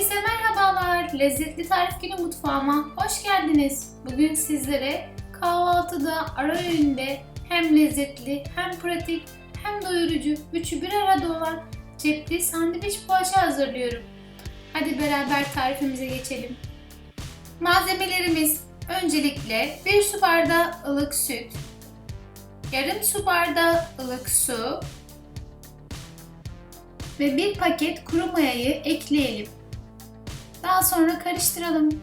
Herkese merhabalar. Lezzetli Tarif Günü mutfağıma hoş geldiniz. Bugün sizlere kahvaltıda, ara öğünde hem lezzetli, hem pratik, hem doyurucu, üçü bir arada olan cepli sandviç poğaça hazırlıyorum. Hadi beraber tarifimize geçelim. Malzemelerimiz öncelikle 1 su bardağı ılık süt, yarım su bardağı ılık su, ve bir paket kuru mayayı ekleyelim. Daha sonra karıştıralım.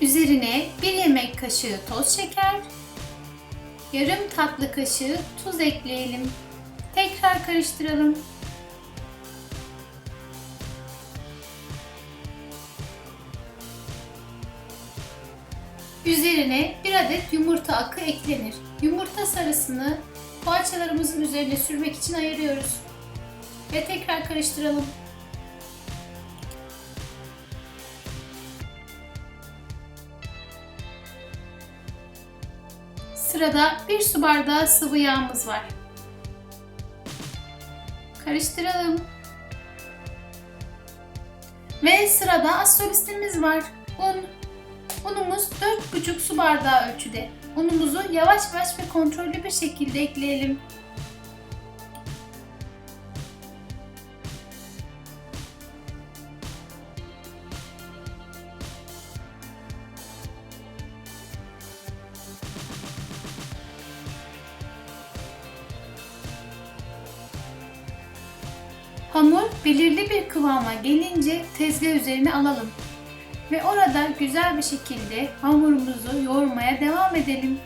Üzerine bir yemek kaşığı toz şeker, yarım tatlı kaşığı tuz ekleyelim. Tekrar karıştıralım. Üzerine bir adet yumurta akı eklenir. Yumurta sarısını poğaçalarımızın üzerine sürmek için ayırıyoruz. Ve tekrar karıştıralım. Sırada bir su bardağı sıvı yağımız var. Karıştıralım. Ve sırada astrolistimiz var. Un, Unumuz 4,5 su bardağı ölçüde. Unumuzu yavaş yavaş ve kontrollü bir şekilde ekleyelim. Hamur belirli bir kıvama gelince tezgah üzerine alalım ve orada güzel bir şekilde hamurumuzu yoğurmaya devam edelim.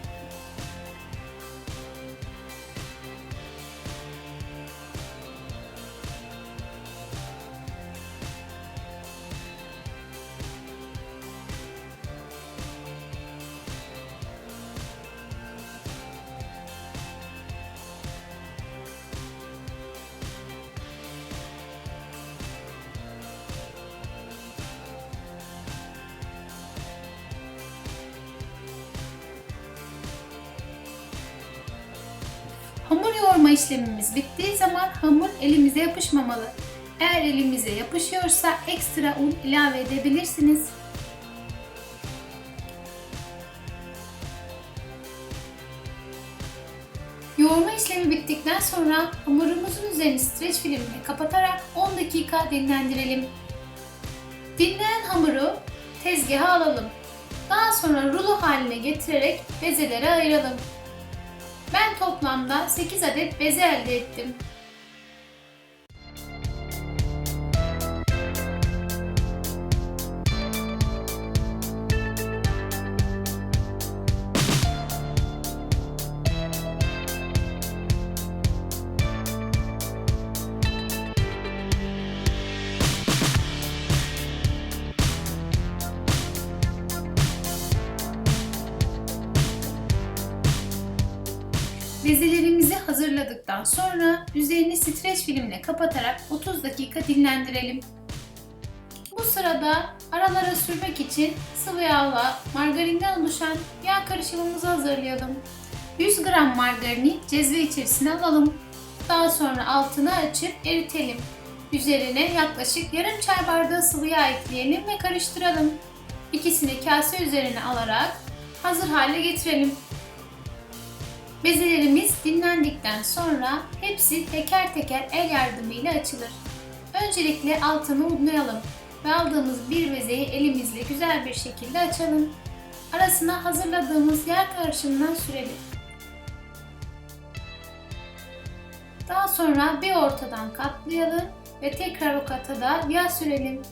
Yoğurma işlemimiz bittiği zaman hamur elimize yapışmamalı. Eğer elimize yapışıyorsa ekstra un ilave edebilirsiniz. Yoğurma işlemi bittikten sonra hamurumuzun üzerini streç filmle kapatarak 10 dakika dinlendirelim. Dinleyen hamuru tezgaha alalım. Daha sonra rulo haline getirerek bezelere ayıralım. Ben toplamda 8 adet beze elde ettim. Bezelerimizi hazırladıktan sonra üzerini streç filmle kapatarak 30 dakika dinlendirelim. Bu sırada aralara sürmek için sıvı yağla margarinden oluşan yağ karışımımızı hazırlayalım. 100 gram margarini cezve içerisine alalım. Daha sonra altını açıp eritelim. Üzerine yaklaşık yarım çay bardağı sıvı yağ ekleyelim ve karıştıralım. İkisini kase üzerine alarak hazır hale getirelim. Bezelerimiz dinlendikten sonra hepsi teker teker el yardımıyla açılır. Öncelikle altını unlayalım ve aldığımız bir bezeyi elimizle güzel bir şekilde açalım. Arasına hazırladığımız yağ karışımından sürelim. Daha sonra bir ortadan katlayalım ve tekrar o kata da yağ sürelim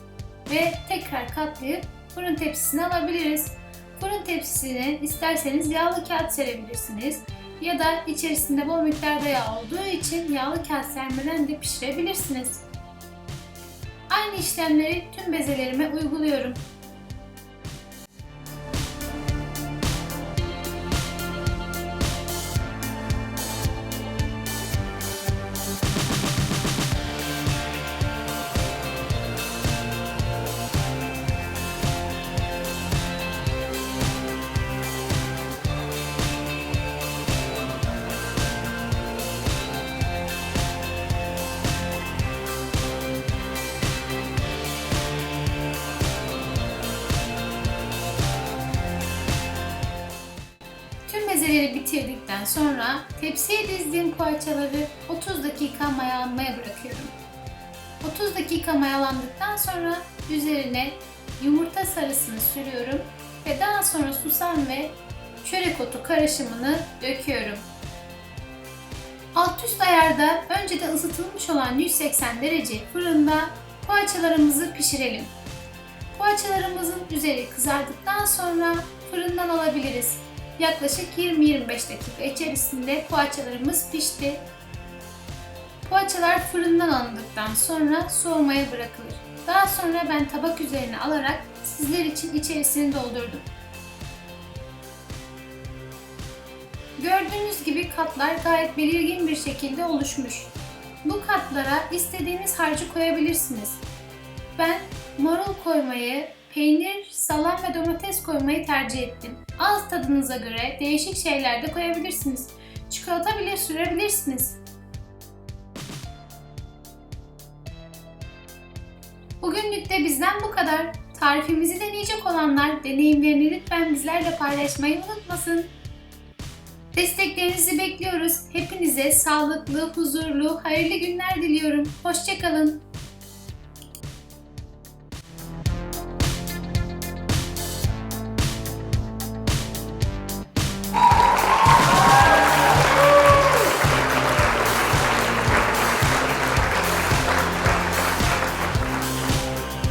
ve tekrar katlayıp fırın tepsisine alabiliriz. Fırın tepsisine isterseniz yağlı kağıt serebilirsiniz ya da içerisinde bol miktarda yağ olduğu için yağlı kağıt sermeden de pişirebilirsiniz. Aynı işlemleri tüm bezelerime uyguluyorum. Sebzeleri bitirdikten sonra tepsiye dizdiğim poğaçaları 30 dakika mayalanmaya bırakıyorum. 30 dakika mayalandıktan sonra üzerine yumurta sarısını sürüyorum ve daha sonra susam ve çörek otu karışımını döküyorum. Alt üst ayarda önceden ısıtılmış olan 180 derece fırında poğaçalarımızı pişirelim. Poğaçalarımızın üzeri kızardıktan sonra fırından alabiliriz. Yaklaşık 20-25 dakika içerisinde poğaçalarımız pişti. Poğaçalar fırından alındıktan sonra soğumaya bırakılır. Daha sonra ben tabak üzerine alarak sizler için içerisini doldurdum. Gördüğünüz gibi katlar gayet belirgin bir şekilde oluşmuş. Bu katlara istediğiniz harcı koyabilirsiniz. Ben marul koymayı, peynir, salam ve domates koymayı tercih ettim. Ağız tadınıza göre değişik şeyler de koyabilirsiniz. Çikolata bile sürebilirsiniz. Bugünlük de bizden bu kadar. Tarifimizi deneyecek olanlar deneyimlerini lütfen bizlerle paylaşmayı unutmasın. Desteklerinizi bekliyoruz. Hepinize sağlıklı, huzurlu, hayırlı günler diliyorum. Hoşçakalın.